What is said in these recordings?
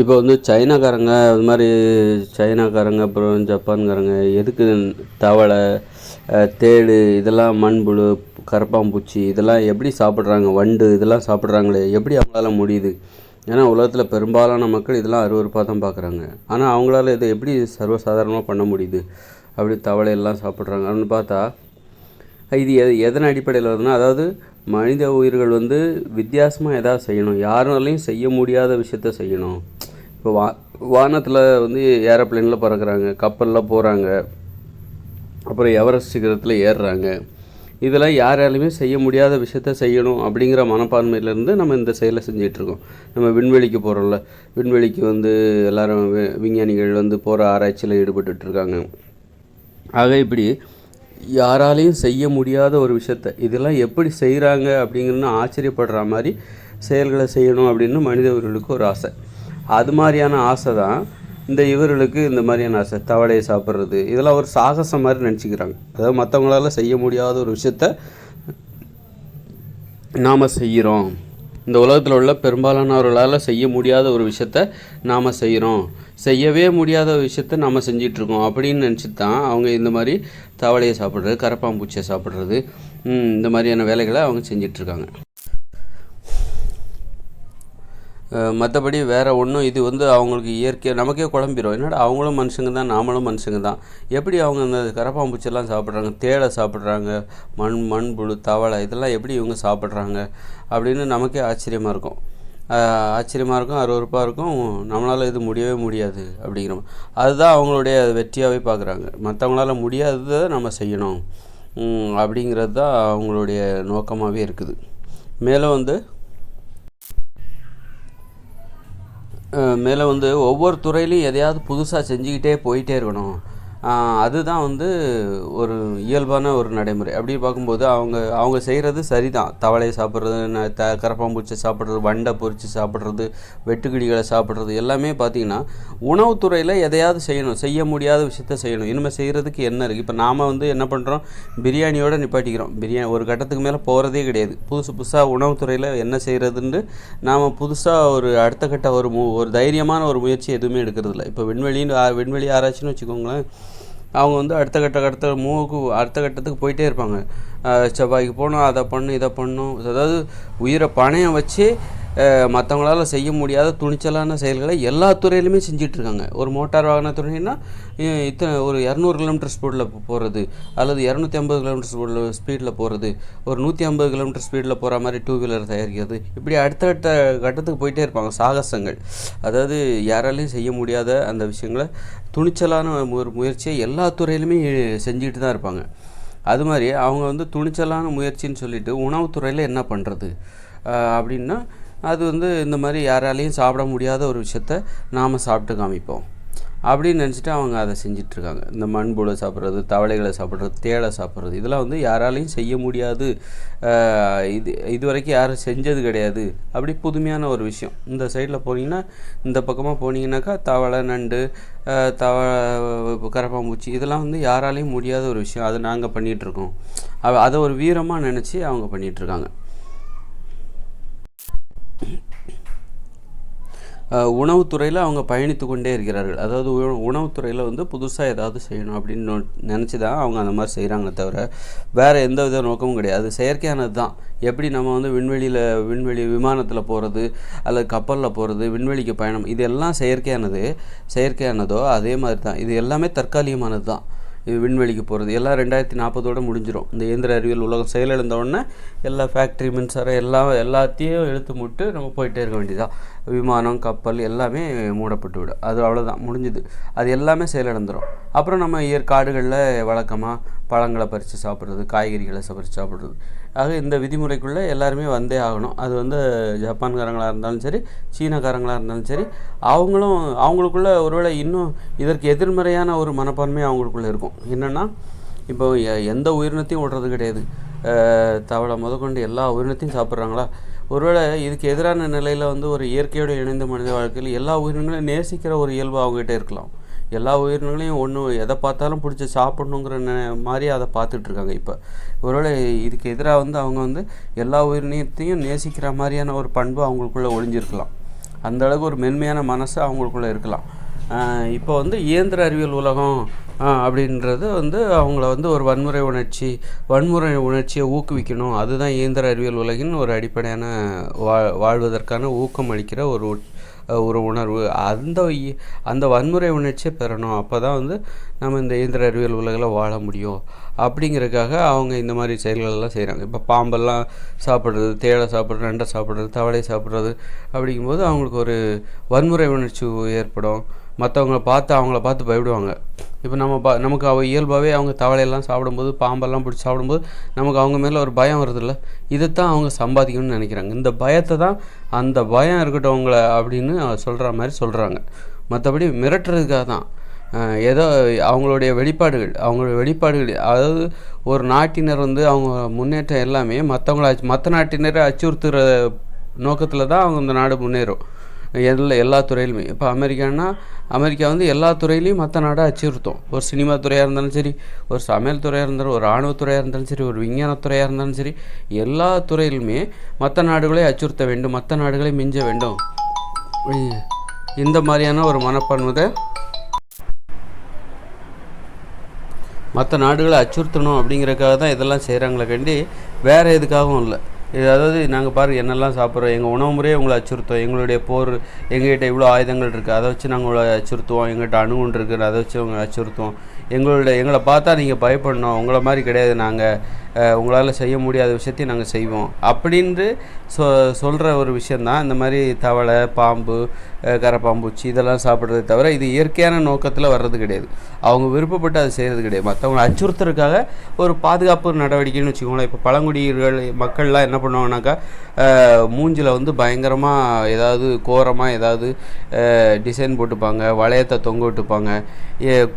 இப்போ வந்து சைனாக்காரங்க அது மாதிரி சைனாக்காரங்க அப்புறம் ஜப்பான்காரங்க எதுக்கு தவளை தேடு இதெல்லாம் மண்புழு கரப்பான்பூச்சி இதெல்லாம் எப்படி சாப்பிட்றாங்க? வண்டு இதெல்லாம் சாப்பிட்றாங்களே எப்படி அவங்களால முடியுது? ஏன்னா உலகத்தில் பெரும்பாலான மக்கள் இதெல்லாம் அருவருப்பாக தான் பார்க்குறாங்க ஆனால் அவங்களால இதை எப்படி சர்வசாதாரணமாக பண்ண முடியுது? அப்படி தவளை எல்லாம் சாப்பிட்றாங்க. அப்படின்னு பார்த்தா இது எது எதன் அடிப்படையில் வருதுன்னா அதாவது மனித உயிர்கள் வந்து வித்தியாசமாக எதாவது செய்யணும். யாராலையும் செய்ய முடியாத விஷயத்த செய்யணும். இப்போ வா வானத்தில் வந்து ஏரோப்ளேனில் பறக்கிறாங்க கப்பலில் போகிறாங்க அப்புறம் எவரெஸ்ட் சிகரத்தில் ஏறுறாங்க. இதெல்லாம் யாராலையுமே செய்ய முடியாத விஷயத்த செய்யணும் அப்படிங்கிற மனப்பான்மையிலேருந்து நம்ம இந்த செயலை செஞ்சிட்ருக்கோம். நம்ம விண்வெளிக்கு போகிறோம்ல விண்வெளிக்கு வந்து எல்லாரும் வி- விஞ்ஞானிகள் வந்து போகிற ஆராய்ச்சியில் ஈடுபட்டுட்டு இருக்காங்க ஆக இப்படி யாராலையும் செய்ய முடியாத ஒரு விஷயத்த இதெல்லாம் எப்படி செய்கிறாங்க அப்படிங்கிறது ஆச்சரியப்படுற மாதிரி செயல்களை செய்யணும் அப்படின்னு மனிதர்களுக்கு ஒரு ஆசை. அது மாதிரியான ஆசை தான் இந்த இவர்களுக்கு இந்த மாதிரியான ஆசை தவளையை சாப்பிட்றது இதெல்லாம் ஒரு சாகசம் மாதிரி நினச்சிக்கிறாங்க. அதாவது மற்றவங்களால செய்ய முடியாத ஒரு விஷயத்த நாம் செய்கிறோம் இந்த உலகத்தில் உள்ள பெரும்பாலானவர்களால் செய்ய முடியாத ஒரு விஷயத்த நாம் செய்கிறோம் செய்யவே முடியாத விஷயத்த நாம் செஞ்சிட்ருக்கோம் அப்படின்னு நினச்சி தான் அவங்க இந்த மாதிரி தவளையை சாப்பிட்றது கரப்பாம்பூச்சியை சாப்பிட்றது இந்த மாதிரியான வேலைகளை அவங்க செஞ்சிட்ருக்காங்க. மற்றபடி வேறு ஒன்றும் இது வந்து அவங்களுக்கு இயற்கை நமக்கே குழம்பிடும் என்னடா அவங்களும் மனுஷங்க தான் நாமளும் மனுஷங்க தான். எப்படி அவங்க அந்த கரப்பாம்பூச்சியெல்லாம் சாப்பிட்றாங்க தேளை சாப்பிட்றாங்க மண் மண்புழு தவளை இதெல்லாம் எப்படி இவங்க சாப்பிட்றாங்க அப்படின்னு நமக்கே ஆச்சரியமாக இருக்கும். ஆச்சரியமாக இருக்கும் அருவருப்பாக இருக்கும். நம்மளால் இது முடியவே முடியாது அப்படிங்கிற அதுதான் அவங்களுடைய வெற்றியாகவே பார்க்குறாங்க மற்றவங்களால முடியாததை நம்ம செய்யணும். அப்படிங்கிறது தான் அவங்களுடைய நோக்கமாகவே இருக்குது. மேலும் வந்து மேலே வந்து ஒவ்வொரு துறையிலையும் எதையாவது புதுசாக செஞ்சுக்கிட்டே போயிட்டே இருக்கணும். அதுதான் வந்து ஒரு இயல்பான ஒரு நடைமுறை. அப்படி பார்க்கும்போது அவங்க அவங்க செய்கிறது சரிதான். தவளையை சாப்பிட்றது த கரப்பாம்பூச்சி சாப்பிட்றது வண்டை பொறிச்சு சாப்பிட்றது வெட்டுக்கிடிகளை சாப்பிட்றது எல்லாமே பார்த்திங்கன்னா உணவுத்துறையில் எதையாவது செய்யணும். செய்ய முடியாத விஷயத்த செய்யணும். இனிமேல் செய்கிறதுக்கு என்ன இருக்குது இப்போ நாம் வந்து என்ன பண்ணுறோம் பிரியாணியோடு நிப்பாட்டிக்கிறோம். பிரியாணி ஒரு கட்டத்துக்கு மேலே போகிறதே கிடையாது. புதுசு புதுசாக உணவுத்துறையில் என்ன செய்கிறதுன்னு நாம் புதுசாக ஒரு அடுத்த கட்ட ஒரு மு ஒரு தைரியமான ஒரு முயற்சி எதுவுமே எடுக்கிறது இல்லை இப்போ விண்வெளின்னு விண்வெளி ஆராய்ச்சின்னு வச்சுக்கோங்களேன். அவங்க வந்து அடுத்த கட்ட கட்ட மூவுக்கு அடுத்த கட்டத்துக்கு போயிட்டே இருப்பாங்க. செவ்வாய்க்கு போகணும் அதை பண்ணும் இதை பண்ணும் அதாவது உயிரை பணையம் வச்சு மற்றவங்களால செய்ய முடியாத துணிச்சலான செயல்களை எல்லா துறையிலுமே செஞ்சுட்டு இருக்காங்க ஒரு மோட்டார் வாகன துறைன்னா இத்தனை ஒரு இரநூறு கிலோமீட்டர் ஸ்பீடில் போகிறது அல்லது இரநூத்தி ஐம்பது கிலோமீட்டர் ஸ்பீடில் ஸ்பீடில் போகிறது ஒரு நூற்றி ஐம்பது கிலோமீட்டர் ஸ்பீடில் போகிற மாதிரி டூ வீலர் தயாரிக்கிறது. இப்படி அடுத்தடுத்த கட்டத்துக்கு போயிட்டே இருப்பாங்க சாகசங்கள். அதாவது யாராலையும் செய்ய முடியாத அந்த விஷயங்களை துணிச்சலான ஒரு முயற்சியை எல்லா துறையிலுமே செஞ்சுட்டு தான் இருப்பாங்க. அது மாதிரி அவங்க வந்து துணிச்சலான முயற்சின்னு சொல்லிட்டு உணவுத்துறையில் என்ன பண்ணுறது அப்படின்னா அது வந்து இந்த மாதிரி யாராலையும் சாப்பிட முடியாத ஒரு விஷயத்த நாம் சாப்பிட்டு காமிப்போம். அப்படின்னு நினச்சிட்டு அவங்க அதை செஞ்சிட்ருக்காங்க. இந்த மண்புழு சாப்பிட்றது தவளைகளை சாப்பிட்றது தேளை சாப்பிட்றது இதெல்லாம் வந்து யாராலையும் செய்ய முடியாது. இது இது வரைக்கும் யாரும் செஞ்சது கிடையாது. அப்படி புதுமையான ஒரு விஷயம். இந்த சைடில் போனீங்கன்னா இந்த பக்கமாக போனீங்கன்னாக்கா தவளை நண்டு தவ கரப்பாம்பூச்சி இதெல்லாம் வந்து யாராலையும் முடியாத ஒரு விஷயம். அதை நாங்கள் பண்ணிகிட்ருக்கோம் அதை ஒரு வீரமாக நினச்சி அவங்க பண்ணிகிட்ருக்காங்க உணவுத்துறையில் அவங்க பயணித்து கொண்டே இருக்கிறார்கள். அதாவது உ உணவுத்துறையில் வந்து புதுசாக ஏதாவது செய்யணும் அப்படின்னு நினச்சி தான் அவங்க அந்த மாதிரி செய்கிறாங்களே தவிர வேறு எந்த வித நோக்கமும் கிடையாது. அது செயற்கையானது தான். எப்படி நம்ம வந்து விண்வெளியில் விண்வெளி விமானத்தில் போகிறது அல்லது கப்பலில் போகிறது விண்வெளிக்கு பயணம் இது எல்லாம் செயற்கையானது செயற்கையானதோ அதே மாதிரி தான். இது எல்லாமே தற்காலிகமானது தான். விண்வெளிக்கு போகிறது எல்லாம் ரெண்டாயிரத்தி நாற்பதோடு முடிஞ்சிடும் இந்த இயந்திர அறிவியல் உலகம் செயலிழந்தோடனே எல்லா ஃபேக்ட்ரி மின்சாரம் எல்லாம் எல்லாத்தையும் எடுத்து முட்டு நம்ம போயிட்டே இருக்க வேண்டியதான் விமானம் கப்பல் எல்லாமே மூடப்பட்டு விடும். அது அவ்வளோதான் முடிஞ்சுது. அது எல்லாமே செயலிழந்துடும் அப்புறம் நம்ம இயற்காடுகளில் வழக்கமாக பழங்களை பறித்து சாப்பிட்றது காய்கறிகளை பறித்து சாப்பிட்றது. ஆக இந்த விதிமுறைக்குள்ளே எல்லாருமே வந்தே ஆகணும். அது வந்து ஜப்பான்காரங்களாக இருந்தாலும் சரி சீனக்காரங்களாக இருந்தாலும் சரி அவங்களும் அவங்களுக்குள்ள ஒருவேளை இன்னும் இதற்கு எதிர்மறையான ஒரு மனப்பான்மை அவங்களுக்குள்ளே இருக்கும். என்னென்னா இப்போ எ- எந்த உயிரினத்தையும் விடுறது கிடையாது. தவளை முதற்கொண்டு எல்லா உயிரினத்தையும் சாப்பிட்றாங்களா? ஒருவேளை இதுக்கு எதிரான நிலையில் வந்து ஒரு இயற்கையோடு இணைந்த மனித வாழ்க்கையில் எல்லா உயிரினங்களையும் நேசிக்கிற ஒரு இயல்பு அவங்ககிட்ட இருக்கலாம். எல்லா உயிரினங்களையும் ஒன்று எதை பார்த்தாலும் பிடிச்சி சாப்பிட்ணுங்கிற நெ- மாதிரி அதை பார்த்துட்டு இருக்காங்க இப்போ. ஒருவேளை இதுக்கு எதிராக வந்து அவங்க வந்து எல்லா உயிரினத்தையும் நேசிக்கிற மாதிரியான ஒரு பண்பு அவங்களுக்குள்ளே ஒளிஞ்சிருக்கலாம். அந்த அளவுக்கு ஒரு மென்மையான மனசு அவங்களுக்குள்ளே இருக்கலாம். இப்போ வந்து இயந்திர அறிவியல் உலகம் அப்படின்றது வந்து அவங்கள வந்து ஒரு வன்முறை உணர்ச்சி வன்முறை உணர்ச்சியை ஊக்குவிக்கணும். அதுதான் இயந்திர அறிவியல் உலகின் ஒரு அடிப்படையான வா வாழ்வதற்கான ஊக்கம் அளிக்கிற ஒரு ஒரு உணர்வு. அந்த இ- அந்த வன்முறை உணர்ச்சியை பெறணும். அப்போ தான் வந்து நம்ம இந்த இயந்திர அறிவியல் உலகில் வாழ முடியும். அப்படிங்கிறதுக்காக அவங்க இந்த மாதிரி செயல்கள் எல்லாம் செய்கிறாங்க இப்போ பாம்பெல்லாம் சாப்பிட்றது தேடை சாப்பிட்றது நண்டை சாப்பிட்றது தவளை சாப்பிட்றது அப்படிங்கும்போது அவங்களுக்கு ஒரு வன்முறை உணர்ச்சி ஏற்படும். மற்றவங்கள பார்த்து அவங்கள பார்த்து பயப்படுவாங்க. இப்போ நம்ம பா நமக்கு அவ இயல்பாகவே அவங்க தவளையெல்லாம் சாப்பிடும்போது பாம்பெல்லாம் பிடிச்சி சாப்பிடும்போது நமக்கு அவங்க மேலே ஒரு பயம் வருதுல்ல? இதைத்தான் அவங்க சம்பாதிக்கணும்னு நினைக்கிறாங்க. இந்த பயத்தை தான் அந்த பயம் இருக்கட்டும் அவங்கள அப்படின்னு சொல்கிற மாதிரி சொல்கிறாங்க மற்றபடி மிரட்டுறதுக்காக தான். ஏதோ அவங்களுடைய வெளிப்பாடுகள் அவங்களுடைய வெளிப்பாடுகள் அதாவது ஒரு நாட்டினர் வந்து அவங்க முன்னேற்றம் எல்லாமே மற்றவங்கள மற்ற நாட்டினரை அச்சுறுத்துகிற நோக்கத்தில் தான் அவங்க இந்த நாடு முன்னேறும். எல்லா எல்லா துறையிலுமே. இப்போ அமெரிக்கான்னா அமெரிக்கா வந்து எல்லா துறையிலையும் மற்ற நாடாக அச்சுறுத்தும். ஒரு சினிமா துறையாக இருந்தாலும் சரி ஒரு சமையல் துறையாக இருந்தாலும் ஒரு இராணுவத்துறையாக இருந்தாலும் சரி ஒரு விஞ்ஞானத்துறையாக இருந்தாலும் சரி எல்லா துறையிலுமே மற்ற நாடுகளை அச்சுறுத்த வேண்டும் மற்ற நாடுகளை மிஞ்ச வேண்டும். இந்த மாதிரியான ஒரு மனப்பான்மதை மற்ற நாடுகளை அச்சுறுத்தணும் அப்படிங்கிறதுக்காக தான் இதெல்லாம் செய்கிறாங்களே கண்டி வேறு எதுக்காகவும் இல்லை. இது அதாவது நாங்கள் பாருங்கள் என்னெல்லாம் சாப்பிட்றோம் எங்கள் உணவு முறையே உங்களை அச்சுறுத்தும். எங்களுடைய போர் எங்கள்கிட்ட இவ்வளோ ஆயுதங்கள் இருக்குது அதை வச்சு நாங்கள் உங்களை அச்சுறுத்துவோம். எங்கள்கிட்ட அணுகுண்டு இருக்குது அதை வச்சு உங்களை அச்சுறுத்துவோம். எங்களோட எங்களை பார்த்தா நீங்கள் பயப்படணும் உங்களை மாதிரி கிடையாது நாங்கள் உங்களால் செய்ய முடியாத விஷயத்தையும் நாங்கள் செய்வோம். அப்படின்ட்டு சொ சொல்கிற ஒரு விஷயந்தான் இந்த மாதிரி தவளை பாம்பு கரப்பாம்பூச்சி இதெல்லாம் சாப்பிட்றதே தவிர இது இயற்கையான நோக்கத்தில் வர்றது கிடையாது. அவங்க விருப்பப்பட்டு அதை செய்கிறது கிடையாது. மற்றவங்களை அச்சுறுத்துறதுக்காக ஒரு பாதுகாப்பு நடவடிக்கைன்னு வச்சுக்கோங்களேன். இப்போ பழங்குடியிர்கள் மக்கள்லாம் என்ன பண்ணுவாங்கனாக்கா மூஞ்சில் வந்து பயங்கரமாக ஏதாவது கோரமாக ஏதாவது டிசைன் போட்டுப்பாங்க வளையத்தை தொங்க விட்டுப்பாங்க.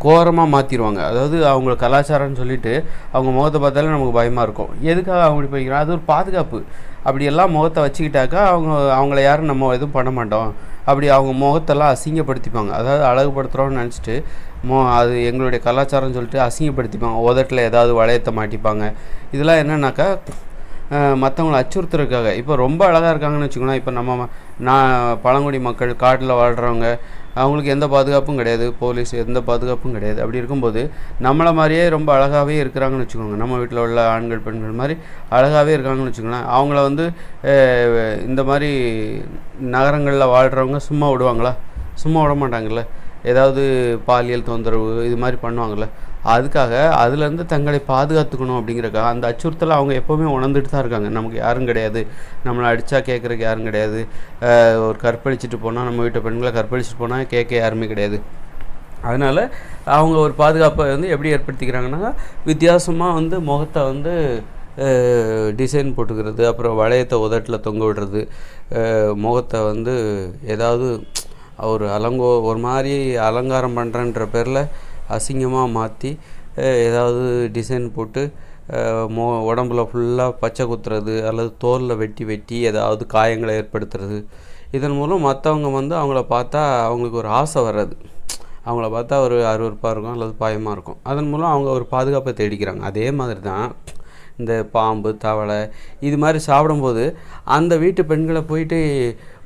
கோரமாக மாற்றிடுவாங்க அதாவது அவங்க கலாச்சாரம்னு சொல்லிட்டு அவங்க முகத்தை பார்த்தாலே நமக்கு பயமாக இருக்கும் எதுக்காக அவங்க போய்க்கிறோம் அது ஒரு பாதுகாப்பு. அப்படியெல்லாம் முகத்தை வச்சுக்கிட்டாக்கா அவங்க அவங்கள யாரும் நம்ம எதுவும் பண்ண மாட்டோம். அப்படி அவங்க முகத்தெல்லாம் அசிங்கப்படுத்திப்பாங்க. அதாவது அழகுபடுத்துகிறோன்னு நினச்சிட்டு மோ அது எங்களுடைய கலாச்சாரம்னு சொல்லிட்டு அசிங்கப்படுத்திப்பாங்க. உதட்டில் ஏதாவது வளையத்தை மாட்டிப்பாங்க. இதெல்லாம் என்னன்னாக்கா மற்றவங்கள அச்சுறுத்துறதுக்காக. இப்போ ரொம்ப அழகாக இருக்காங்கன்னு வச்சுக்கோங்களேன். இப்போ நம்ம நான் பழங்குடி மக்கள் காட்டில் வாழ்கிறவங்க அவங்களுக்கு எந்த பாதுகாப்பும் கிடையாது போலீஸ் எந்த பாதுகாப்பும் கிடையாது. அப்படி இருக்கும்போது நம்மளை மாதிரியே ரொம்ப அழகாகவே இருக்கிறாங்கன்னு வச்சுக்கோங்க. நம்ம வீட்டில் உள்ள ஆண்கள் பெண்கள் மாதிரி அழகாகவே இருக்காங்கன்னு வச்சுக்கோங்களேன். அவங்கள வந்து இந்த மாதிரி நகரங்களில் வாழ்கிறவங்க சும்மா விடுவாங்களா? சும்மா விட மாட்டாங்கல்ல? ஏதாவது பாலியல் தொந்தரவு இது மாதிரி பண்ணுவாங்கள்ல அதுக்காக அதுலேருந்து தங்களை பாதுகாத்துக்கணும் அப்படிங்கிறக்காக அந்த அச்சுறுத்தலை அவங்க எப்போவுமே உணர்ந்துட்டு தான் இருக்காங்க. நமக்கு யாரும் கிடையாது. நம்மளை அடித்தா கேட்குறக்கு யாரும் கிடையாது. ஒரு கற்பழிச்சிட்டு போனால் நம்ம வீட்டு பெண்களை கற்பழிச்சிட்டு போனால் கேட்க யாருமே கிடையாது. அதனால் அவங்க ஒரு பாதுகாப்பை வந்து எப்படி ஏற்படுத்திக்கிறாங்கன்னா வித்தியாசமாக வந்து முகத்தை வந்து டிசைன் போட்டுக்கிறது அப்புறம் வளையத்தை உதட்டில் தொங்க விடுறது முகத்தை வந்து ஏதாவது ஒரு அலங்கோ ஒரு மாதிரி அலங்காரம் பண்ணுறன்ற பேரில் அசிங்கமாக மாற்றி ஏதாவது டிசைன் போட்டு மோ உடம்புல ஃபுல்லாக பச்சை குத்துறது அல்லது தோலில் வெட்டி வெட்டி ஏதாவது காயங்களை ஏற்படுத்துறது. இதன் மூலம் மற்றவங்க வந்து அவங்கள பார்த்தா அவங்களுக்கு ஒரு ஆசை வர்றது. அவங்கள பார்த்தா ஒரு அருவருப்பாக இருக்கும் அல்லது பயமாக இருக்கும். அதன் மூலம் அவங்க ஒரு பாதுகாப்பை தேடிக்கிறாங்க. அதே மாதிரி தான் இந்த பாம்பு தவளை இது மாதிரி சாப்பிடும்போது அந்த வீட்டு பெண்களை போயிட்டு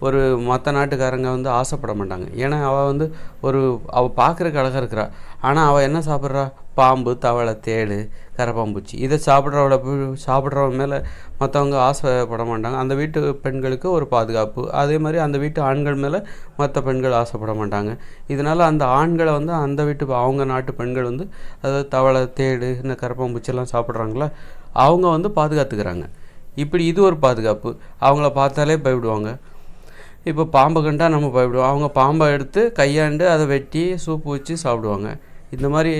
ஒரு மற்ற நாட்டுக்காரங்க வந்து ஆசைப்பட மாட்டாங்க. ஏன்னா அவள் வந்து ஒரு அவள் பார்க்குறக்கு அழகாக இருக்கிறா. ஆனால் அவள் என்ன சாப்பிட்றா? பாம்பு தவளை தேள் கரப்பாம்பூச்சி இதை சாப்பிட்றவள சாப்பிட்றவங்க மேலே மற்றவங்க ஆசைப்பட மாட்டாங்க. அந்த வீட்டு பெண்களுக்கு ஒரு பாதுகாப்பு. அதே மாதிரி அந்த வீட்டு ஆண்கள் மேலே மற்ற பெண்கள் ஆசைப்பட மாட்டாங்க. இதனால் அந்த ஆண்களை வந்து அந்த வீட்டு அவங்க நாட்டு பெண்கள் வந்து அதாவது தவளை தேடு இந்த கரப்பாம்பூச்சியெல்லாம் சாப்பிட்றாங்களா? அவங்க வந்து பாதுகாத்துக்கிறாங்க. இப்படி இது ஒரு பாதுகாப்பு. அவங்கள பார்த்தாலே பயப்படுவாங்க. இப்போ பாம்பை கண்டா நம்ம பயப்படுவோம். அவங்க பாம்பை எடுத்து கையாண்டு அதை வெட்டி சூப்பு வச்சு சாப்பிடுவாங்க. இந்த மாதிரி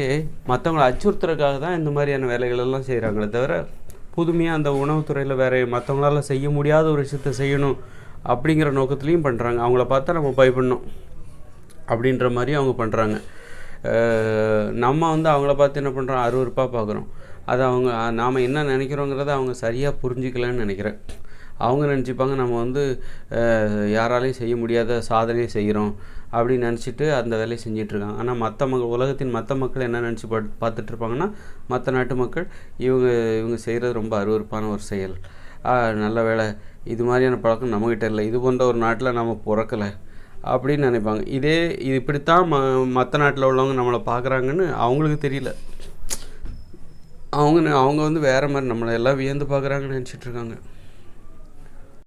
மற்றவங்களை அச்சுறுத்துறதுக்காக தான் இந்த மாதிரியான வேலைகள் எல்லாம் செய்கிறாங்களே தவிர புதுமையாக அந்த உணவுத்துறையில் வேறு மற்றவங்களால செய்ய முடியாத ஒரு விஷயத்த செய்யணும் அப்படிங்கிற நோக்கத்துலேயும் பண்ணுறாங்க அவங்கள பார்த்தா நம்ம பயப்படணும் அப்படின்ற மாதிரி அவங்க பண்ணுறாங்க நம்ம வந்து அவங்கள பார்த்து என்ன பண்ணுறோம் அருவருப்பாக பார்க்குறோம் அது அவங்க நாம் என்ன நினைக்கிறோங்கிறத அவங்க சரியாக புரிஞ்சிக்கலன்னு நினைக்கிறேன். அவங்க நினச்சிப்பாங்க நம்ம வந்து யாராலையும் செய்ய முடியாத சாதனையை செய்கிறோம் அப்படின்னு நினச்சிட்டு அந்த வேலையை செஞ்சிட்ருக்காங்க ஆனால் மற்ற மக்கள் உலகத்தின் மற்ற மக்கள் என்ன நினச்சி பா பார்த்துட்ருப்பாங்கன்னா மற்ற நாட்டு மக்கள் இவங்க இவங்க செய்கிறது ரொம்ப அருவருப்பான ஒரு செயல். நல்ல வேலை இது மாதிரியான பழக்கம் நம்மக்கிட்ட இல்லை. இது போன்ற ஒரு நாட்டில் நம்ம பிறக்கலை அப்படின்னு நினைப்பாங்க. இதே இது இப்படித்தான் ம மற்ற நாட்டில் உள்ளவங்க நம்மளை பார்க்குறாங்கன்னு அவங்களுக்கு தெரியல. அவங்க ந- அவங்க வந்து வேறு மாதிரி நம்மளை எல்லாம் வியந்து பார்க்குறாங்கன்னு நினச்சிட்டு இருக்காங்க.